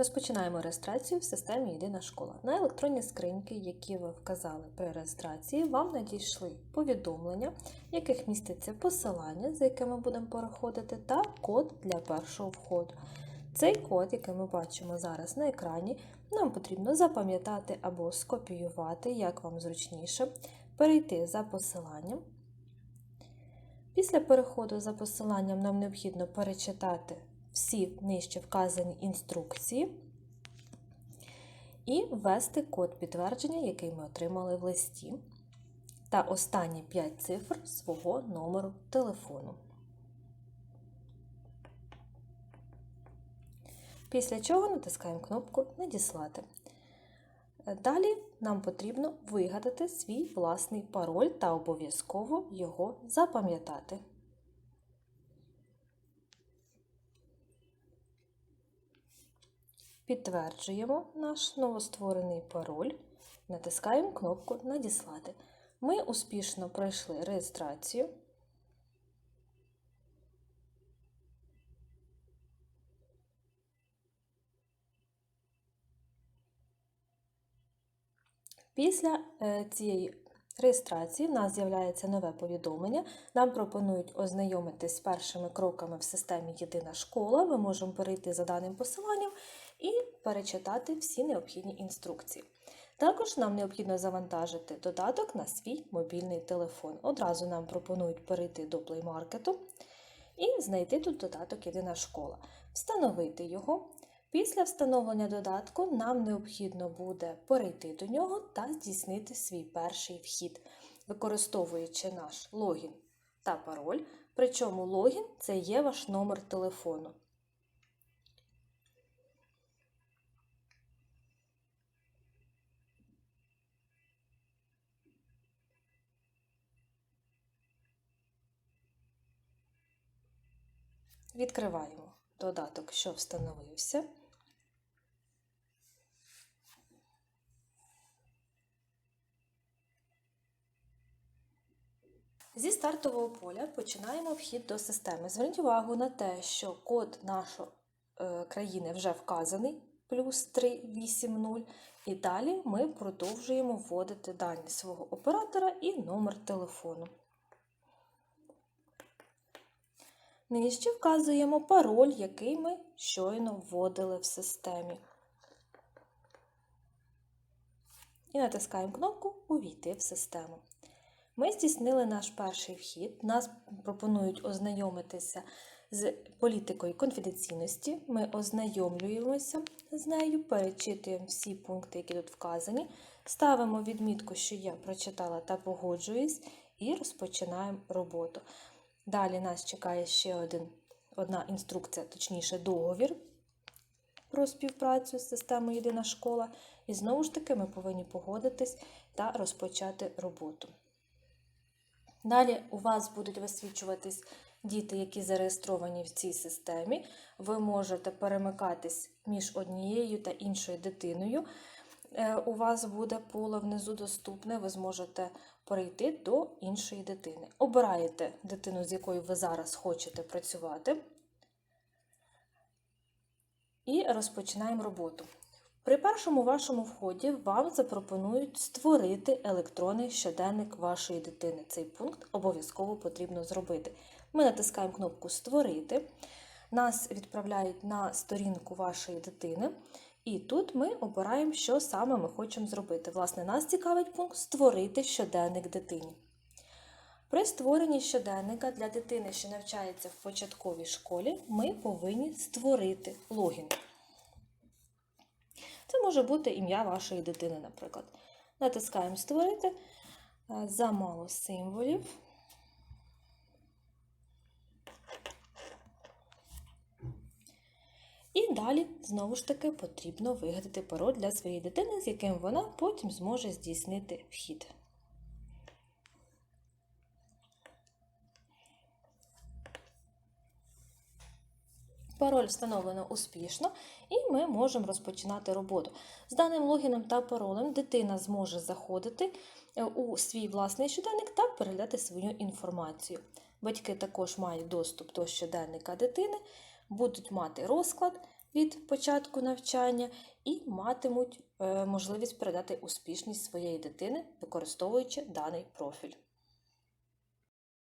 Розпочинаємо реєстрацію в системі Єдина школа. На електронні скриньки, які ви вказали при реєстрації, вам надійшли повідомлення, в яких міститься посилання, за яке ми будемо переходити, та код для першого входу. Цей код, який ми бачимо зараз на екрані, нам потрібно запам'ятати або скопіювати, як вам зручніше, перейти за посиланням. Після переходу за посиланням нам необхідно перечитати всі нижче вказані інструкції і ввести код підтвердження, який ми отримали в листі, та останні 5 цифр свого номеру телефону. Після чого натискаємо кнопку Надіслати. Далі нам потрібно вигадати свій власний пароль та обов'язково його запам'ятати. Підтверджуємо наш новостворений пароль, натискаємо кнопку Надіслати. Ми успішно пройшли реєстрацію. Після е, цієї реєстрації в нас з'являється нове повідомлення. Нам пропонують ознайомитись з першими кроками в системі Єдина школа. Ми можемо перейти за даним посиланням і перечитати всі необхідні інструкції. Також нам необхідно завантажити додаток на свій мобільний телефон. Одразу нам пропонують перейти до Play Market і знайти тут додаток Єдина школа, встановити його. Після встановлення додатку нам необхідно буде перейти до нього та здійснити свій перший вхід, використовуючи наш логін та пароль. Причому логін це є ваш номер телефону. Відкриваємо додаток, що встановився. Зі стартового поля починаємо вхід до системи. Зверніть увагу на те, що код нашої е, країни вже вказаний, плюс 380, і далі ми продовжуємо вводити дані свого оператора і номер телефону. Нижче вказуємо пароль, який ми щойно вводили в системі. І натискаємо кнопку Увійти в систему. Ми здійснили наш перший вхід. Нас пропонують ознайомитися з політикою конфіденційності. Ми ознайомлюємося з нею, перечитуємо всі пункти, які тут вказані, ставимо відмітку, що я прочитала та погоджуюсь, і розпочинаємо роботу. Далі нас чекає ще один, одна інструкція, точніше, договір про співпрацю з системою Єдина школа. І знову ж таки ми повинні погодитись та розпочати роботу. Далі у вас будуть висвічуватись діти, які зареєстровані в цій системі. Ви можете перемикатись між однією та іншою дитиною. Е, у вас буде поле внизу доступне, ви зможете перейти до іншої дитини. Обираєте дитину, з якою ви зараз хочете працювати. І розпочинаємо роботу. При першому вашому вході вам запропонують створити електронний щоденник вашої дитини. Цей пункт обов'язково потрібно зробити. Ми натискаємо кнопку Створити. Нас відправляють на сторінку вашої дитини, і тут ми обираємо, що саме ми хочемо зробити. Власне, нас цікавить пункт Створити щоденник дитині. При створенні щоденника для дитини, що навчається в початковій школі, ми повинні створити логін. Це може бути ім'я вашої дитини, наприклад. Натискаємо Створити замало символів. І далі, знову ж таки, потрібно вигадати пароль для своєї дитини, з яким вона потім зможе здійснити вхід. Пароль встановлено успішно, і ми можемо розпочинати роботу. З даним логіном та паролем дитина зможе заходити е, у свій власний щоденник та передати свою інформацію. Батьки також мають доступ до щоденника дитини, будуть мати розклад від початку навчання і матимуть е, можливість передати успішність своєї дитини, використовуючи даний профіль.